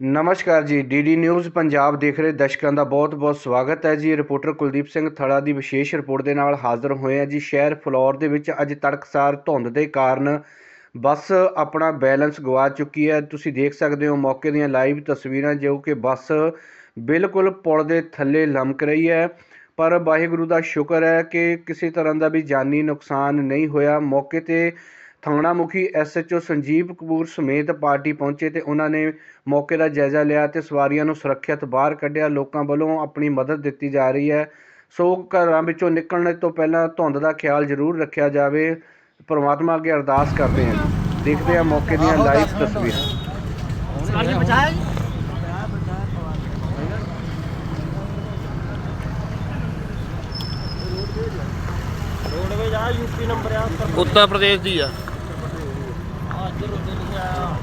ਨਮਸਕਾਰ ਜੀ। DD news Punjab ਦੇਖ ਰਹੇ ਦਰਸ਼ਕਾਂ ਦਾ ਬਹੁਤ-ਬਹੁਤ ਸਵਾਗਤ ਹੈ ਜੀ। ਰਿਪੋਰਟਰ ਕੁਲਦੀਪ ਸਿੰਘ ਥੜਾ ਦੀ ਵਿਸ਼ੇਸ਼ ਰਿਪੋਰਟ ਦੇ ਨਾਲ ਹਾਜ਼ਰ ਹੋਏ ਹਾਂ ਜੀ। ਸ਼ਹਿਰ ਫਲੋਰ ਦੇ ਵਿੱਚ ਅੱਜ ਤੜਕਸਾਰ ਧੁੰਦ ਦੇ ਕਾਰਨ ਬੱਸ ਆਪਣਾ ਬੈਲੈਂਸ ਗਵਾ ਚੁੱਕੀ ਹੈ। ਤੁਸੀਂ ਦੇਖ ਸਕਦੇ ਹੋ ਮੌਕੇ ਦੀਆਂ ਲਾਈਵ ਤਸਵੀਰਾਂ, ਜੋ ਕਿ ਬੱਸ ਬਿਲਕੁਲ ਪੁਲ ਦੇ ਥੱਲੇ ਲਮਕ ਰਹੀ ਹੈ। ਪਰ ਵਾਹਿਗੁਰੂ ਦਾ ਸ਼ੁਕਰ ਹੈ ਕਿ ਕਿਸੇ ਤਰ੍ਹਾਂ ਦਾ ਵੀ ਜਾਨੀ ਨੁਕਸਾਨ ਨਹੀਂ ਹੋਇਆ। ਮੌਕੇ ਤੇ ਥਾਣਾ ਮੁਖੀ ਐਸਐਚਓ ਸੰਜੀਵ ਕਪੂਰ ਸਮੇਤ ਪਾਰਟੀ ਪਹੁੰਚੇ ਤੇ ਉਹਨਾਂ ਨੇ ਮੌਕੇ ਦਾ ਜਾਇਜ਼ਾ ਲਿਆ ਤੇ ਸਵਾਰੀਆਂ ਨੂੰ ਸੁਰੱਖਿਅਤ ਬਾਹਰ ਕੱਢਿਆ। ਲੋਕਾਂ ਵੱਲੋਂ ਆਪਣੀ ਮਦਦ ਦਿੱਤੀ ਜਾ ਰਹੀ ਹੈ। ਸੋ ਘਰਾਂ ਵਿੱਚੋਂ ਨਿਕਲਣ ਤੋਂ ਪਹਿਲਾਂ ਧੁੰਦ ਦਾ ਖਿਆਲ ਜ਼ਰੂਰ ਰੱਖਿਆ ਜਾਵੇ। ਪਰਮਾਤਮਾ ਅੱਗੇ ਅਰਦਾਸ ਕਰਦੇ ਹਾਂ। ਦੇਖਦੇ ਹਾਂ ਮੌਕੇ ਦੀਆਂ ਲਾਈਵ ਤਸਵੀਰਾਂ। ਉੱਤਰ ਪ੍ਰਦੇਸ਼ ਦੀ ਆ। Terus.